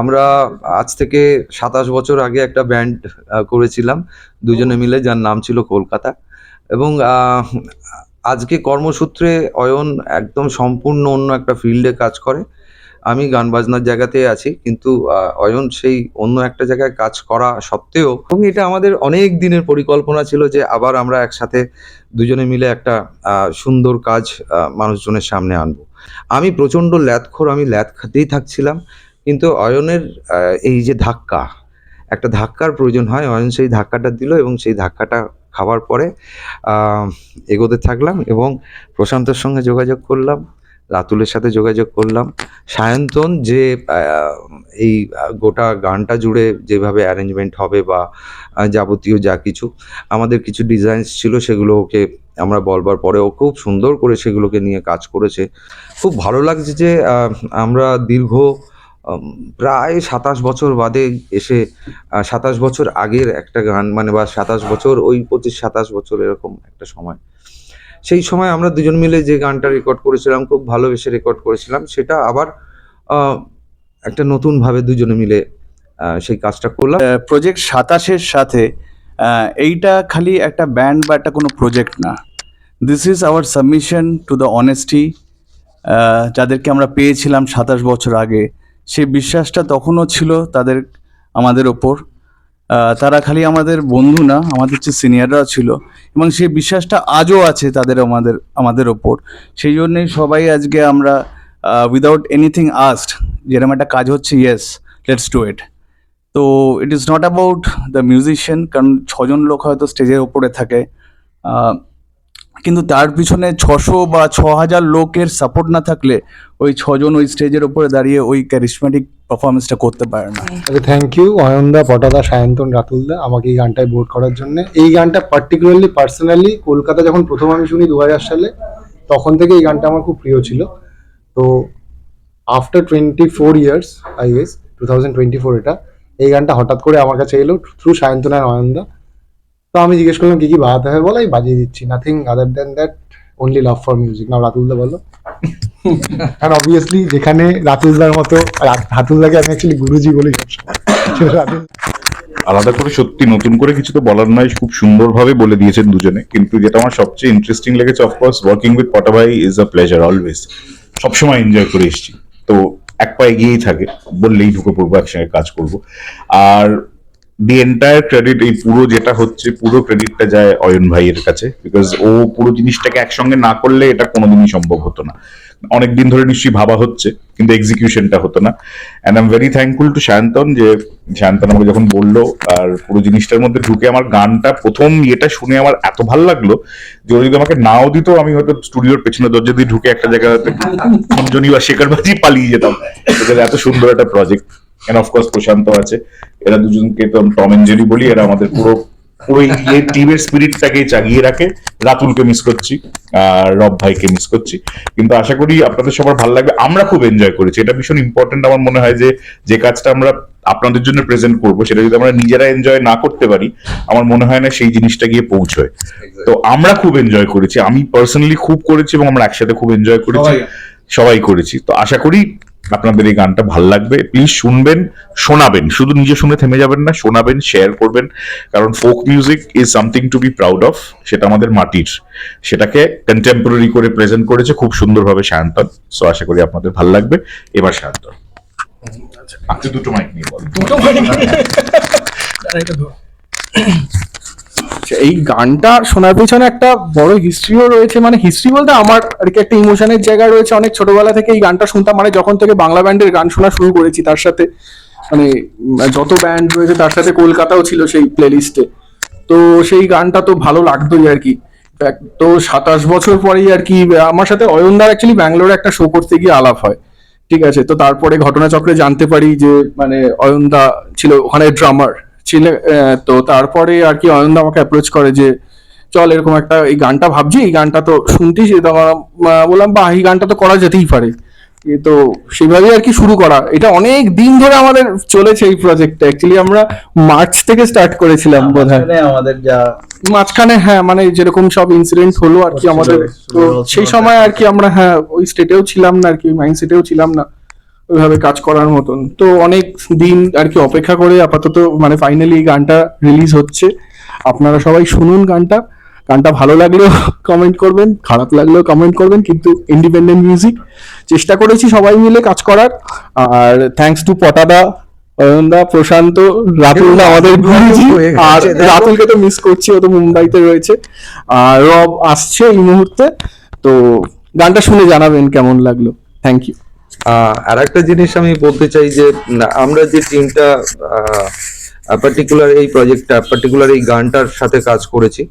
আমরা আজ থেকে সাতাশ বছর আগে একটা ব্যান্ড করেছিলাম। দুজনে মিলে, যার নাম ছিল কলকাতা। এবং আজকে কর্মসূত্রে অয়ন একদম সম্পূর্ণ অন্য একটা ফিল্ডে কাজ করে। আমি গান বাজনার জায়গাতে আছি, কিন্তু অয়ন সেই অন্য একটা জায়গায় কাজ করা সত্ত্বেও এবং এটা আমাদের অনেক দিনের পরিকল্পনা ছিল যে আবার আমরা একসাথে দুজনে মিলে একটা সুন্দর কাজ মানুষজনের সামনে আনব। আমি প্রচণ্ড ল্যাথখোর আমি ল্যাথ খাতেই থাকছিলাম। কিন্তু অয়নের এই যে ধাক্কা, একটা ধাক্কার প্রয়োজন হয়। অয়ন সেই ধাক্কাটা দিল এবং সেই ধাক্কাটা খাওয়ার পরে এগোতে থাকলাম এবং প্রশান্তর সঙ্গে যোগাযোগ করলাম, রাতুলের সাথে যোগাযোগ করলাম। সায়ন্তন যে এই গোটা গানটা জুড়ে যেভাবে অ্যারেঞ্জমেন্ট হবে বা যাবতীয় যা কিছু, আমাদের কিছু ডিজাইনস ছিল সেগুলো ওকে আমরা বলবার পরে ও খুব সুন্দর করে সেগুলোকে নিয়ে কাজ করেছে। খুব ভালো লাগছে যে আমরা দীর্ঘ প্রায় সাতাশ বছর বাদে এসে সাতাশ বছর আগের একটা গান মানে বা সাতাশ বছর, ওই পঁচিশ সাতাশ বছর এরকম একটা সময়। সেই সময় আমরা দুজন মিলে যে গানটা রেকর্ড করেছিলাম, খুব ভালোবেসে রেকর্ড করেছিলাম, সেটা আবার একটা নতুনভাবে দুজনে মিলে সেই কাজটা করলাম। প্রজেক্ট সাতাশের সাথে এইটা খালি একটা ব্যান্ড বা একটা কোনো প্রজেক্ট না। This is our submission to the honesty যাদেরকে আমরা পেয়েছিলাম সাতাশ বছর আগে সেই বিশ্বাসটা তখনও ছিল তাদের, আমাদের ওপর। তারা খালি আমাদের বন্ধু না, আমাদের যে সিনিয়ররাও ছিল। এবং সেই বিশ্বাসটা আজও আছে তাদের আমাদের আমাদের ওপর। সেই জন্যেই সবাই আজকে আমরা উইদাউট এনিথিং আস্ট যেরকম একটা কাজ হচ্ছে ইয়েস লেটস ডু ইট তো it is not about the musician কারণ ছজন লোক হয়তো স্টেজের ওপরে থাকে। কিন্তু তার পিছনে ছশো বা ছ হাজার লোকের সাপোর্ট না থাকলে ওই ছজন ওই স্টেজের ওপরে দাঁড়িয়ে ওই ক্যারিসমেটিক পারফরমেন্সটা করতে পারে না। থ্যাংক ইউ অয়নদা, পটাদা, সায়ন্তন, রাতুলদা, আমাকে এই গানটায় বোর্ড করার জন্য। এই গানটা পার্টিকুলারলি পার্সোনালি কলকাতা যখন প্রথম আমি শুনি দু হাজার সালে, তখন থেকে এই গানটা আমার খুব প্রিয় ছিল। তো after twenty four years I guess two thousand twenty four এটা, এই গানটা হঠাৎ করে আমার কাছে এলো থ্রু সায়ন্তন আর অয়নদা। তো আমি জিজ্ঞেস করলাম, কি কি বাজাতে হবে বলো আমি বাজিয়ে দিচ্ছি nothing other than that only love for music now, রাতুলদা বলো। কারণ অবভিয়াসলি যেখানে রাতুলদার মতো রাতুলদাকে আমি অ্যাকচুয়ালি গুরুজি বলি আলাদা করে সত্যি নতুন করে কিছু তো বলার নয় খুব সুন্দরভাবে বলে দিয়েছেন দুজনে। কিন্তু যেটা আমার সবচেয়ে ইন্টারেস্টিং লেগেছে অফকোর্স ওয়ার্কিং উইথ পটাভাই ইজ আ প্লেজার অলওয়েজ সবসময় এনজয় করে এসেছি। তো এক পা এগিয়েই থাকে, বললেই ঢুকে পড়ব, একসঙ্গে কাজ করব। আর দি এন্টায়ার ক্রেডিট এই পুরো যেটা হচ্ছে, পুরো ক্রেডিটটা যায় অয়ন ভাইয়ের কাছে বিকজ ও পুরো জিনিসটাকে একসঙ্গে না করলে এটা কোনোদিনই সম্ভব হতো না। অনেকদিন ধরে নিশ্চয়ই ভাবা হচ্ছে, কিন্তু এক্সিকিউশনটা হতো না। And I am very thankful to Sayantan যে শান্তন আমাকে যখন বলল, আর পুরো জিনিসটার মধ্যে ঢুকে আমার গানটা, প্রথম ইয়েটা শুনে আমার এত ভালো লাগল যে ও যদি আমাকে নাও দিত, আমি হয়তো স্টুডিওর পেছনে দরজা দিয়ে ঢুকে একটা জায়গাতে খঞ্জনি বা শেখার বাজি পালিয়ে যেতাম। এত সুন্দর একটা প্রজেক্ট এন্ড অফকোর্স প্রশান্ত আছে। এরা দুজনকে তো টম এন্ড জেরি বলি। এরা আমাদের পুরো পুরো এই টিমের স্পিরিটটাকে জাগিয়ে রাখে। রাতুলকে মিস করছি আর রব ভাইকে মিস করছি। কিন্তু আশা করি আপনাদের সবার ভালো লাগবে। আমরা খুব এনজয় করেছি। এটা ভীষণ ইম্পর্টেন্ট আমার মনে হয় যে যে কাজটা আমরা আপনাদের জন্য প্রেজেন্ট করব সেটা যদি আমরা নিজেরা এনজয় না করতে পারি আমার মনে হয় না সেই জিনিসটা গিয়ে পৌঁছয়। তো আমরা খুব এনজয় করেছি। আমি পার্সোনালি খুব করেছি এবং আমরা একসাথে খুব এনজয় করেছি। সবাই করেছি। তো আশা করি আপনাদের এই গানটা ভালো লাগবে প্লিজ শুনবেন, শোনাবেন, শুধু নিজে শুনে থেমে যাবেন না, শোনাবেন শেয়ার করবেন, কারণ folk music is something to be proud of সেটা আমাদের মাটির, সেটাকে কন্টেম্পোরারি করে প্রেজেন্ট করেছে খুব সুন্দরভাবে শান্তন সো আশা করি আপনাদের ভালো লাগবে, এবার শান্তন আপনি দুটো মাইক নিয়ে বলেন আচ্ছা, এই গানটা শোনার পেছনে একটা বড় হিস্ট্রিও রয়েছে। মানে হিস্ট্রি বলতে আমার আর কি একটা ইমোশনের জায়গা রয়েছে। অনেক ছোটবেলা থেকে এই গানটা শুনতাম। মানে যখন থেকে বাংলা ব্যান্ডের গান শোনা শুরু করেছি তার সাথে মানে যত ব্যান্ড রয়েছে তার সাথে কলকাতাও ছিল সেই প্লেলিস্টে তো সেই গানটা তো ভালো লাগতোই আর কি। তো সাতাশ বছর পরেই আর কি আমার সাথে অয়নদার অ্যাকচুয়ালি ব্যাঙ্গালোরে একটা শো করতে গিয়ে আলাপ হয়। ঠিক আছে? তো তারপরে ঘটনাচক্রে জানতে পারি যে মানে অয়নদা ছিল ওখানে ড্রামার ছিল তো তারপরে আর কি অয়নদা আমাকে অ্যাপ্রোচ করে যে চল এরকম একটা এই গানটা ভাবছি এই গানটা তো শুনতিস তখন বললাম বা এই গানটা তো করা যেতেই পারে। তো সেইভাবেই আর কি শুরু করা। এটা অনেক দিন ধরে আমাদের চলেছে এই প্রজেক্টটা অ্যাকচুয়ালি আমরা মার্চ থেকে স্টার্ট করেছিলাম বোধ হয় মাঝখানে আমাদের যা মাঝখানে হ্যাঁ মানে যেরকম সব ইনসিডেন্ট হলো আর কি আমাদের তো সেই সময় আর কি আমরা হ্যাঁ ওই স্টেটেও ছিলাম না আর কি মাইন্ড সেটেও ছিলাম না। ওইভাবে কাজ করার মতন। তো অনেক দিন আর কি অপেক্ষা করে আপাতত মানে ফাইনালি এই গানটা রিলিজ হচ্ছে। আপনারা সবাই শুনুন গানটা। গানটা ভালো লাগলেও কমেন্ট করবেন খারাপ লাগলেও কমেন্ট করবেন কিন্তু ইন্ডিপেন্ডেন্ট মিউজিক চেষ্টা করেছি সবাই মিলে কাজ করার। আর থ্যাঙ্কস টু পটাদা অয়নদা প্রশান্ত রাতুল আমাদের গুরুজি। আর রাতুলকে তো মিস করছি ও তো মুম্বাইতে রয়েছে। আর রব আসছে এই মুহূর্তে। তো গানটা শুনে জানাবেন কেমন লাগল। থ্যাংক ইউ আর একটা জিনিস আমি বলতে চাই যে আমরা যে টিমটা পার্টিকুলার এই প্রজেক্টটা পার্টিকুলার এই গানটার সাথে কাজ করেছি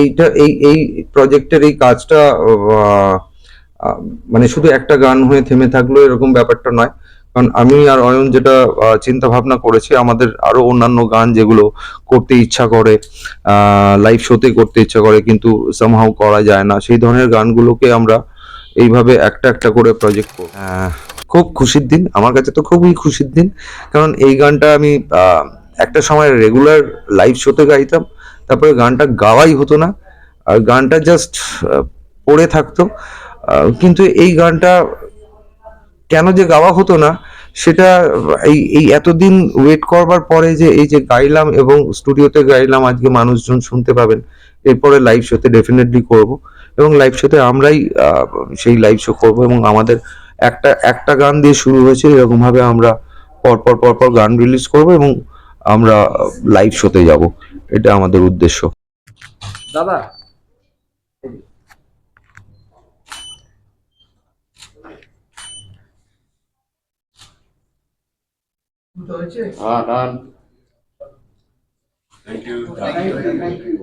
এইটা, এই এই প্রজেক্টের এই কাজটা মানে শুধু একটা গান হয়ে থেমে থাকল এরকম ব্যাপারটা নয়। কারণ আমি আর অয়ন যেটা চিন্তা ভাবনা করেছি, আমাদের আরও অন্যান্য গান যেগুলো করতে ইচ্ছা করে লাইভ শোতে করতে ইচ্ছা করে, কিন্তু সামহাও করা যায় না। সেই ধরনের গানগুলোকে আমরা এইভাবে একটা একটা করে প্রজেক্ট করব। খুব খুশির দিন, আমার কাছে তো খুবই খুশির দিন। কারণ এই গানটা আমি একটা সময় রেগুলার লাইভ শোতে গাইতাম, তারপরে গানটা গাওয়াই হতো না। আর গানটা জাস্ট পড়ে থাকতো। কিন্তু এই গানটা কেন যে গাওয়া হতো না, সেটা এই এই এতদিন ওয়েট করবার পরে যে এই যে গাইলাম এবং স্টুডিওতে গাইলাম, আজকে মানুষজন শুনতে পাবেন, এরপরে লাইভ শোতে ডেফিনেটলি করব। এবং লাইভ শোতে আমরাই সেই লাইভ শো করব এবং আমাদের একটা একটা গান দিয়ে শুরু হয়েছে এরকম ভাবে আমরা পরপর পরপর গান রিলিজ করব এবং আমরা লাইভ শোতে যাব। এটা আমাদের উদ্দেশ্য। দাদা থ্যাংক ইউ